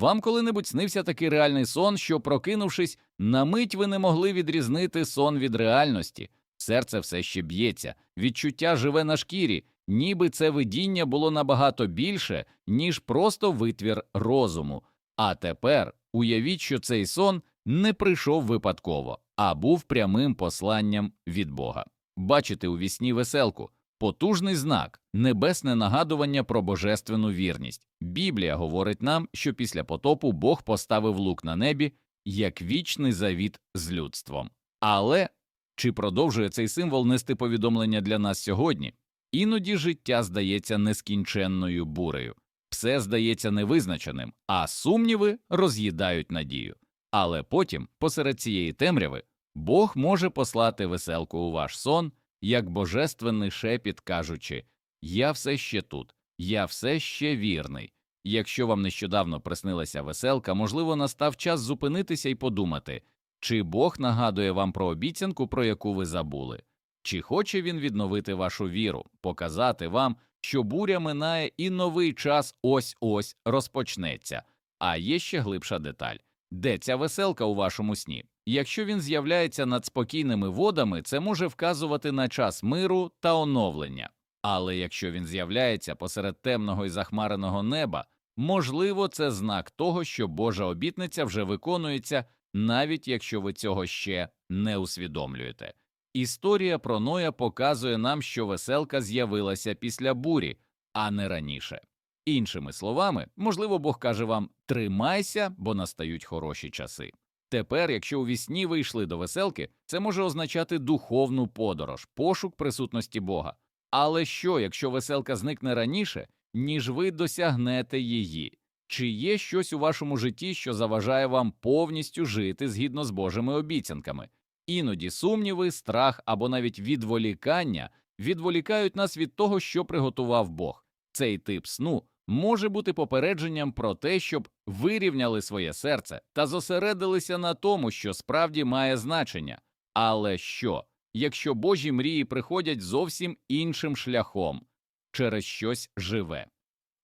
Вам коли-небудь снився такий реальний сон, що, прокинувшись, на мить ви не могли відрізнити сон від реальності. Серце все ще б'ється, відчуття живе на шкірі, ніби це видіння було набагато більше, ніж просто витвір розуму. А тепер уявіть, що цей сон не прийшов випадково, а був прямим посланням від Бога. Бачите у вісні веселку, потужний знак, небесне нагадування про божественну вірність. Біблія говорить нам, що після потопу Бог поставив лук на небі як вічний завіт з людством. Але чи продовжує цей символ нести повідомлення для нас сьогодні? Іноді життя здається нескінченною бурею, все здається невизначеним, а сумніви роз'їдають надію. Але потім, посеред цієї темряви, Бог може послати веселку у ваш сон, як божественний шепіт, кажучи Я все ще тут, я все ще вірний. Якщо вам нещодавно приснилася веселка, можливо, настав час зупинитися і подумати, чи Бог нагадує вам про обіцянку, про яку ви забули, чи хоче він відновити вашу віру, показати вам, що буря минає і новий час ось ось розпочнеться. А є ще глибша деталь де ця веселка у вашому сні. Якщо він з'являється над спокійними водами, це може вказувати на час миру та оновлення. Але якщо він з'являється посеред темного і захмареного неба, можливо, це знак того, що Божа обітниця вже виконується, навіть якщо ви цього ще не усвідомлюєте. Історія про Ноя показує нам, що веселка з'явилася після бурі, а не раніше. Іншими словами, можливо, Бог каже вам тримайся, бо настають хороші часи. Тепер, якщо у вісні ви йшли до веселки, це може означати духовну подорож, пошук присутності Бога. Але що, якщо веселка зникне раніше, ніж ви досягнете її? Чи є щось у вашому житті, що заважає вам повністю жити згідно з Божими обіцянками? Іноді сумніви, страх або навіть відволікання відволікають нас від того, що приготував Бог. Цей тип сну може бути попередженням про те, щоб вирівняли своє серце та зосередилися на тому, що справді має значення. Але що, якщо Божі мрії приходять зовсім іншим шляхом через щось живе?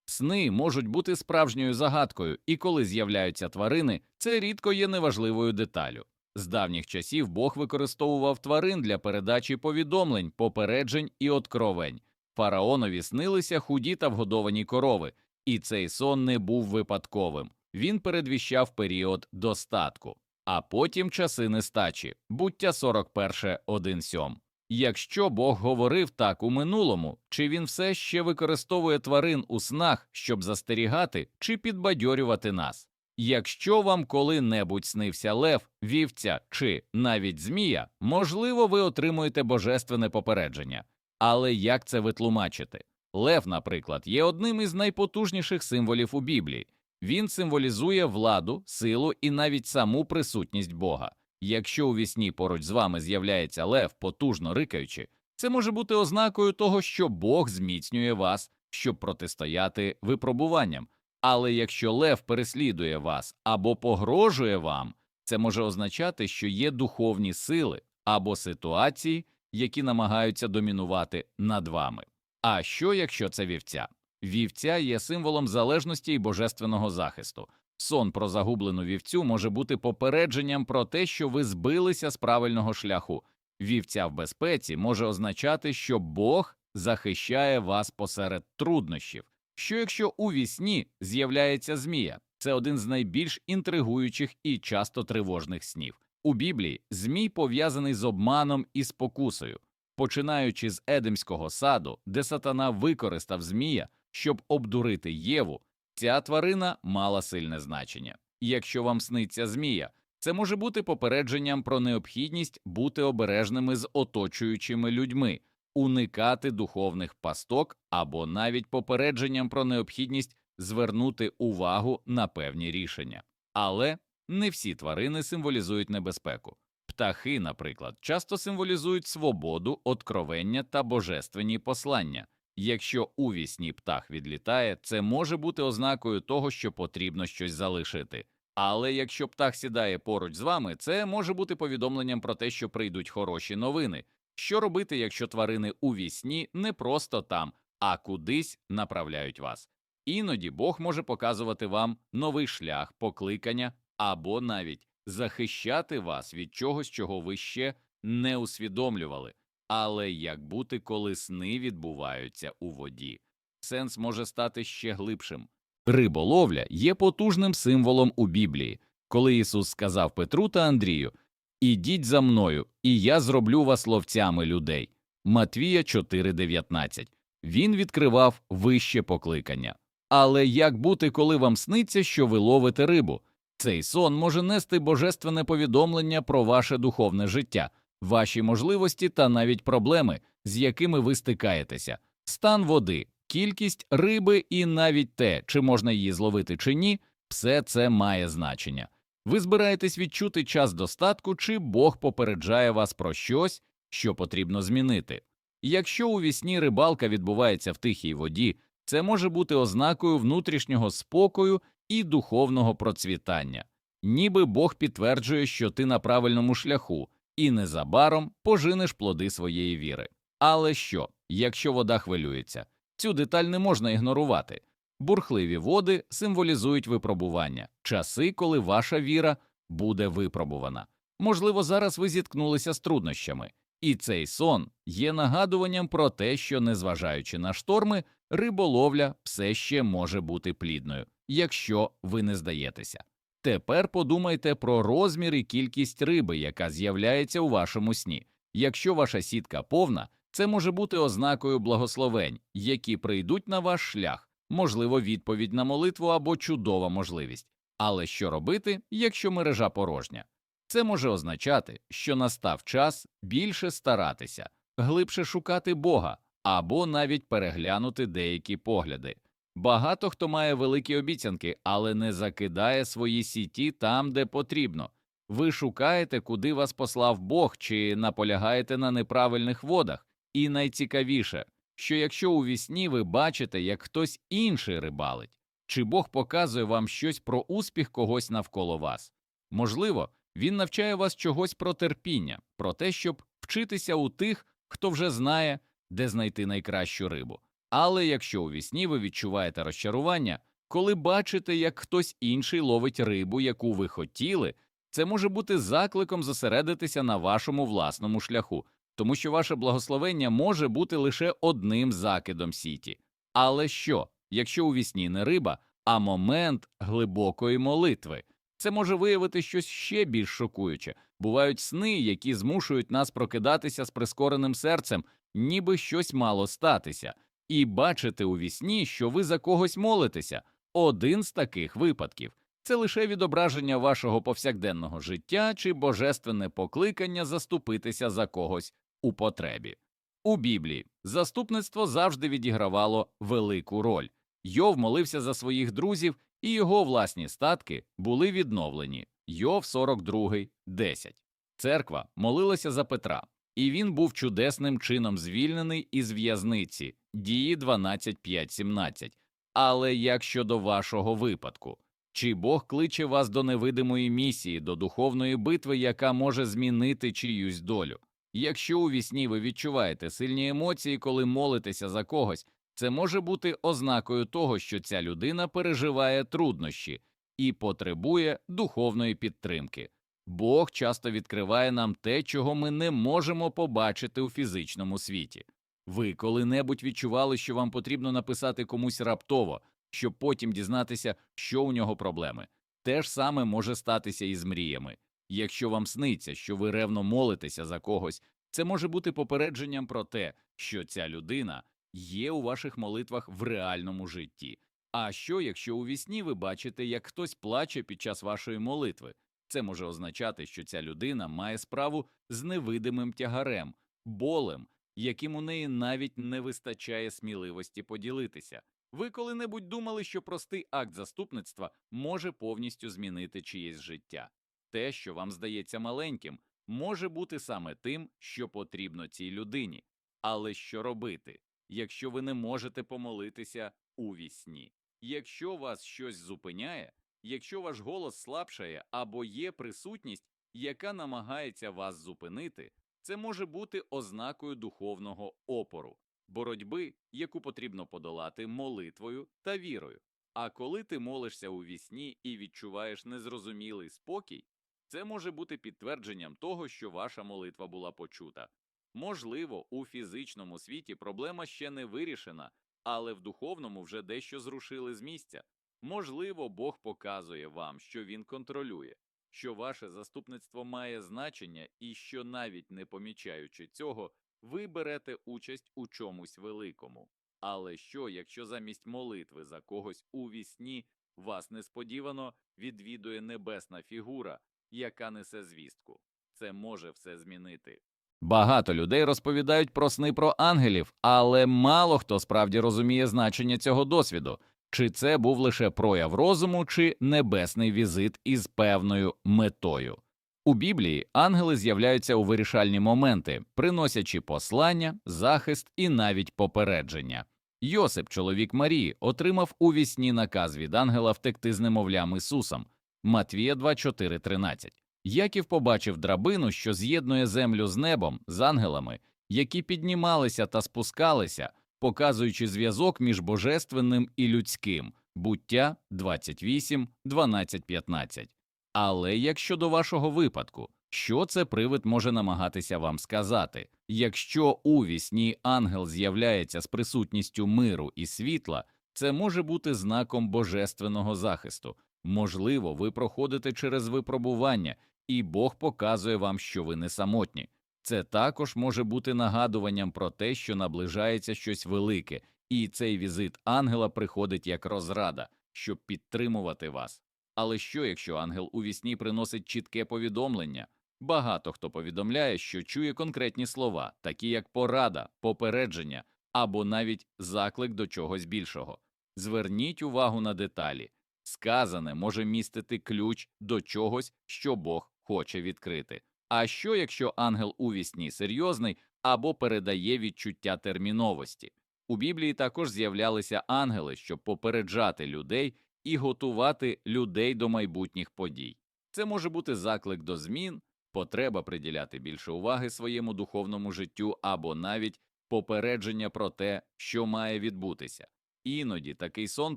Сни можуть бути справжньою загадкою, і коли з'являються тварини, це рідко є неважливою деталю. З давніх часів Бог використовував тварин для передачі повідомлень, попереджень і откровень. Фараонові снилися худі та вгодовані корови, і цей сон не був випадковим. Він передвіщав період достатку, а потім часи нестачі, буття 41, 1.7. Якщо Бог говорив так у минулому, чи він все ще використовує тварин у снах, щоб застерігати чи підбадьорювати нас? Якщо вам коли-небудь снився лев, вівця чи навіть змія, можливо, ви отримуєте божественне попередження. Але як це витлумачити? Лев, наприклад, є одним із найпотужніших символів у Біблії. Він символізує владу, силу і навіть саму присутність Бога. Якщо у вісні поруч з вами з'являється лев, потужно рикаючи, це може бути ознакою того, що Бог зміцнює вас, щоб протистояти випробуванням. Але якщо лев переслідує вас або погрожує вам, це може означати, що є духовні сили або ситуації, які намагаються домінувати над вами. А що, якщо це вівця? Вівця є символом залежності і божественного захисту. Сон про загублену вівцю може бути попередженням про те, що ви збилися з правильного шляху. Вівця в безпеці може означати, що Бог захищає вас посеред труднощів. Що якщо у вісні з'являється змія? Це один з найбільш інтригуючих і часто тривожних снів. У Біблії змій пов'язаний з обманом і спокусою, починаючи з Едемського саду, де сатана використав змія, щоб обдурити Єву, ця тварина мала сильне значення. Якщо вам сниться змія, це може бути попередженням про необхідність бути обережними з оточуючими людьми, уникати духовних пасток або навіть попередженням про необхідність звернути увагу на певні рішення. Але не всі тварини символізують небезпеку. Птахи, наприклад, часто символізують свободу, откровення та божественні послання. Якщо у вісні птах відлітає, це може бути ознакою того, що потрібно щось залишити. Але якщо птах сідає поруч з вами, це може бути повідомленням про те, що прийдуть хороші новини. Що робити, якщо тварини у вісні не просто там, а кудись направляють вас? Іноді Бог може показувати вам новий шлях, покликання або навіть захищати вас від чогось, чого ви ще не усвідомлювали. Але як бути, коли сни відбуваються у воді? Сенс може стати ще глибшим. Риболовля є потужним символом у Біблії, коли Ісус сказав Петру та Андрію Ідіть за мною, і я зроблю вас ловцями людей. Матвія 4,19. Він відкривав вище покликання. Але як бути, коли вам сниться, що ви ловите рибу? Цей сон може нести божественне повідомлення про ваше духовне життя, ваші можливості та навіть проблеми, з якими ви стикаєтеся, стан води, кількість риби і навіть те, чи можна її зловити чи ні, все це має значення. Ви збираєтесь відчути час достатку, чи Бог попереджає вас про щось, що потрібно змінити. Якщо у вісні рибалка відбувається в тихій воді, це може бути ознакою внутрішнього спокою і духовного процвітання, ніби Бог підтверджує, що ти на правильному шляху, і незабаром пожинеш плоди своєї віри. Але що, якщо вода хвилюється? Цю деталь не можна ігнорувати. Бурхливі води символізують випробування, часи, коли ваша віра буде випробувана. Можливо, зараз ви зіткнулися з труднощами, і цей сон є нагадуванням про те, що, незважаючи на шторми, риболовля все ще може бути плідною, якщо ви не здаєтеся. Тепер подумайте про розмір і кількість риби, яка з'являється у вашому сні. Якщо ваша сітка повна, це може бути ознакою благословень, які прийдуть на ваш шлях, можливо, відповідь на молитву або чудова можливість. Але що робити, якщо мережа порожня? Це може означати, що настав час більше старатися, глибше шукати Бога або навіть переглянути деякі погляди. Багато хто має великі обіцянки, але не закидає свої сіті там, де потрібно. Ви шукаєте, куди вас послав Бог, чи наполягаєте на неправильних водах. І найцікавіше, що якщо у вісні ви бачите, як хтось інший рибалить, чи Бог показує вам щось про успіх когось навколо вас. Можливо, він навчає вас чогось про терпіння, про те, щоб вчитися у тих, хто вже знає, де знайти найкращу рибу. Але якщо у вісні ви відчуваєте розчарування, коли бачите, як хтось інший ловить рибу, яку ви хотіли, це може бути закликом зосередитися на вашому власному шляху, тому що ваше благословення може бути лише одним закидом сіті. Але що, якщо у вісні не риба, а момент глибокої молитви? Це може виявити щось ще більш шокуюче. Бувають сни, які змушують нас прокидатися з прискореним серцем, ніби щось мало статися, і бачити у вісні, що ви за когось молитеся. Один з таких випадків це лише відображення вашого повсякденного життя чи божественне покликання заступитися за когось у потребі. У Біблії заступництво завжди відігравало велику роль. Йов молився за своїх друзів, і його власні статки були відновлені. Йов 42, 10. Церква молилася за Петра, і він був чудесним чином звільнений із в'язниці дії 12, 5, 17. Але як щодо вашого випадку, чи Бог кличе вас до невидимої місії, до духовної битви, яка може змінити чиюсь долю? Якщо у вісні ви відчуваєте сильні емоції, коли молитеся за когось, це може бути ознакою того, що ця людина переживає труднощі і потребує духовної підтримки. Бог часто відкриває нам те, чого ми не можемо побачити у фізичному світі. Ви коли-небудь відчували, що вам потрібно написати комусь раптово, щоб потім дізнатися, що у нього проблеми. Те ж саме може статися і з мріями. Якщо вам сниться, що ви ревно молитеся за когось, це може бути попередженням про те, що ця людина є у ваших молитвах в реальному житті. А що, якщо у вісні ви бачите, як хтось плаче під час вашої молитви? Це може означати, що ця людина має справу з невидимим тягарем, болем, яким у неї навіть не вистачає сміливості поділитися. Ви коли-небудь думали, що простий акт заступництва може повністю змінити чиєсь життя? Те, що вам здається маленьким, може бути саме тим, що потрібно цій людині. Але що робити, якщо ви не можете помолитися у вісні? Якщо вас щось зупиняє, якщо ваш голос слабшає або є присутність, яка намагається вас зупинити, це може бути ознакою духовного опору. боротьби, яку потрібно подолати молитвою та вірою. А коли ти молишся у вісні і відчуваєш незрозумілий спокій, це може бути підтвердженням того, що ваша молитва була почута. Можливо, у фізичному світі проблема ще не вирішена, але в духовному вже дещо зрушили з місця. Можливо, Бог показує вам, що він контролює, що ваше заступництво має значення і що навіть не помічаючи цього, ви берете участь у чомусь великому. Але що, якщо замість молитви за когось у вісні вас несподівано відвідує небесна фігура, яка несе звістку? Це може все змінити. Багато людей розповідають про сни про ангелів, але мало хто справді розуміє значення цього досвіду. Чи це був лише прояв розуму, чи небесний візит із певною метою. У Біблії ангели з'являються у вирішальні моменти, приносячи послання, захист і навіть попередження. Йосип, чоловік Марії, отримав у вісні наказ від ангела втекти з немовлям Ісусом. Матвія 2.4.13. Яків побачив драбину, що з'єднує землю з небом, з ангелами, які піднімалися та спускалися, показуючи зв'язок між божественним і людським. Буття 28, 12, 15. Але як щодо вашого випадку, що це привид може намагатися вам сказати? Якщо у вісні ангел з'являється з присутністю миру і світла, це може бути знаком божественного захисту. Можливо, ви проходите через випробування, і Бог показує вам, що ви не самотні. Це також може бути нагадуванням про те, що наближається щось велике, і цей візит ангела приходить як розрада, щоб підтримувати вас. Але що, якщо ангел у вісні приносить чітке повідомлення? Багато хто повідомляє, що чує конкретні слова, такі як порада, попередження або навіть заклик до чогось більшого. Зверніть увагу на деталі. Сказане може містити ключ до чогось, що Бог хоче відкрити. А що, якщо ангел у серйозний або передає відчуття терміновості? У Біблії також з'являлися ангели, щоб попереджати людей і готувати людей до майбутніх подій. Це може бути заклик до змін, потреба приділяти більше уваги своєму духовному життю або навіть попередження про те, що має відбутися. Іноді такий сон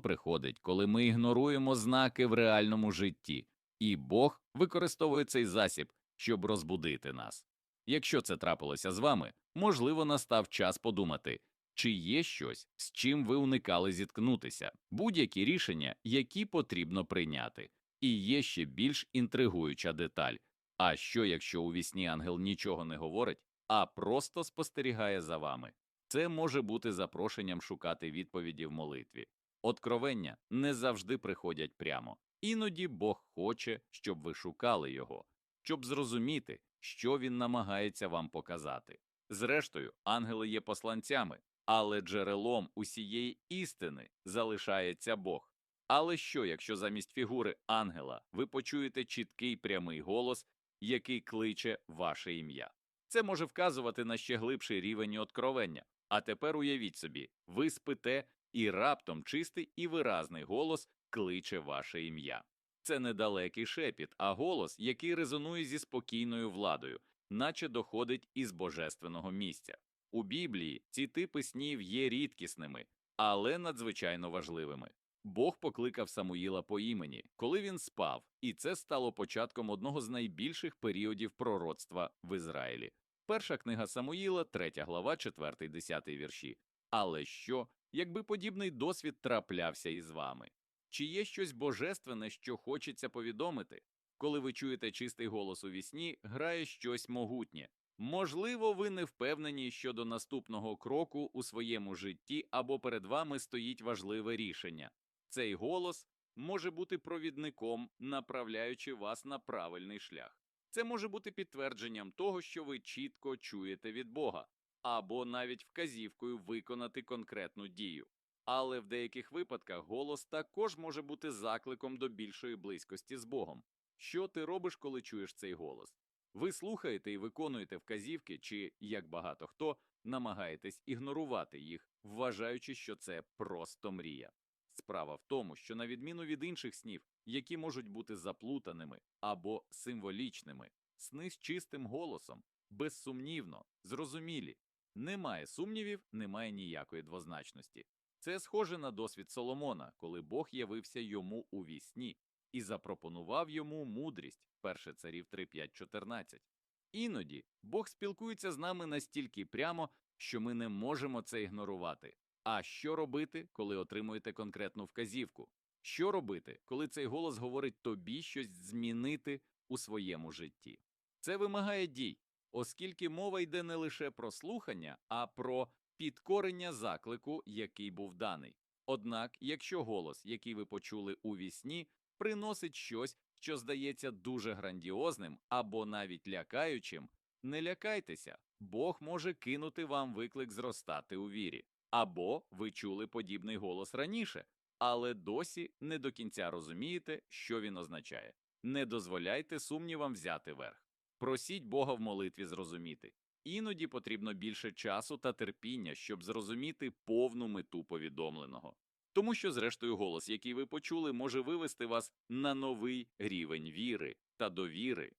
приходить, коли ми ігноруємо знаки в реальному житті, і Бог використовує цей засіб, щоб розбудити нас. Якщо це трапилося з вами, можливо, настав час подумати, чи є щось, з чим ви уникали зіткнутися, будь-які рішення, які потрібно прийняти. І є ще більш інтригуюча деталь. А що, якщо у вісні ангел нічого не говорить, а просто спостерігає за вами? Це може бути запрошенням шукати відповіді в молитві. Откровення не завжди приходять прямо. Іноді Бог хоче, щоб ви шукали його, щоб зрозуміти, що він намагається вам показати. Зрештою, ангели є посланцями, але джерелом усієї істини залишається Бог. Але що, якщо замість фігури ангела ви почуєте чіткий прямий голос, який кличе ваше ім'я? Це може вказувати на ще глибший рівень откровення. А тепер уявіть собі, ви спите, і раптом чистий і виразний голос кличе ваше ім'я. Це не далекий шепіт, а голос, який резонує зі спокійною владою, наче доходить із божественного місця. У Біблії ці типи снів є рідкісними, але надзвичайно важливими. Бог покликав Самуїла по імені, коли він спав, і це стало початком одного з найбільших періодів пророцтва в Ізраїлі. Перша книга Самуїла, 3 глава, 4-10 вірші. Але що, якби подібний досвід траплявся із вами? Чи є щось божественне, що хочеться повідомити? Коли ви чуєте чистий голос у вісні, грає щось могутнє. Можливо, ви не впевнені щодо наступного кроку у своєму житті або перед вами стоїть важливе рішення. Цей голос може бути провідником, направляючи вас на правильний шлях. Це може бути підтвердженням того, що ви чітко чуєте від Бога, або навіть вказівкою виконати конкретну дію. Але в деяких випадках голос також може бути закликом до більшої близькості з Богом. Що ти робиш, коли чуєш цей голос? Ви слухаєте і виконуєте вказівки, чи, як багато хто, намагаєтесь ігнорувати їх, вважаючи, що це просто мрія. Справа в тому, що на відміну від інших снів, які можуть бути заплутаними або символічними, сни з чистим голосом, безсумнівно, зрозумілі, Немає сумнівів, немає ніякої двозначності. Це схоже на досвід Соломона, коли Бог явився йому у вісні і запропонував йому мудрість. 1 царів 3.5.14. Іноді Бог спілкується з нами настільки прямо, що ми не можемо це ігнорувати. А що робити, коли отримуєте конкретну вказівку? Що робити, коли цей голос говорить тобі щось змінити у своєму житті? Це вимагає дій, оскільки мова йде не лише про слухання, а про підкорення заклику, який був даний. Однак, якщо голос, який ви почули у вісні, приносить щось, що здається дуже грандіозним або навіть лякаючим, не лякайтеся, Бог може кинути вам виклик зростати у вірі. Або ви чули подібний голос раніше, але досі не до кінця розумієте, що він означає. Не дозволяйте сумнівам взяти верх. Просіть Бога в молитві зрозуміти. Іноді потрібно більше часу та терпіння, щоб зрозуміти повну мету повідомленого. Тому що, зрештою, голос, який ви почули, може вивести вас на новий рівень віри та довіри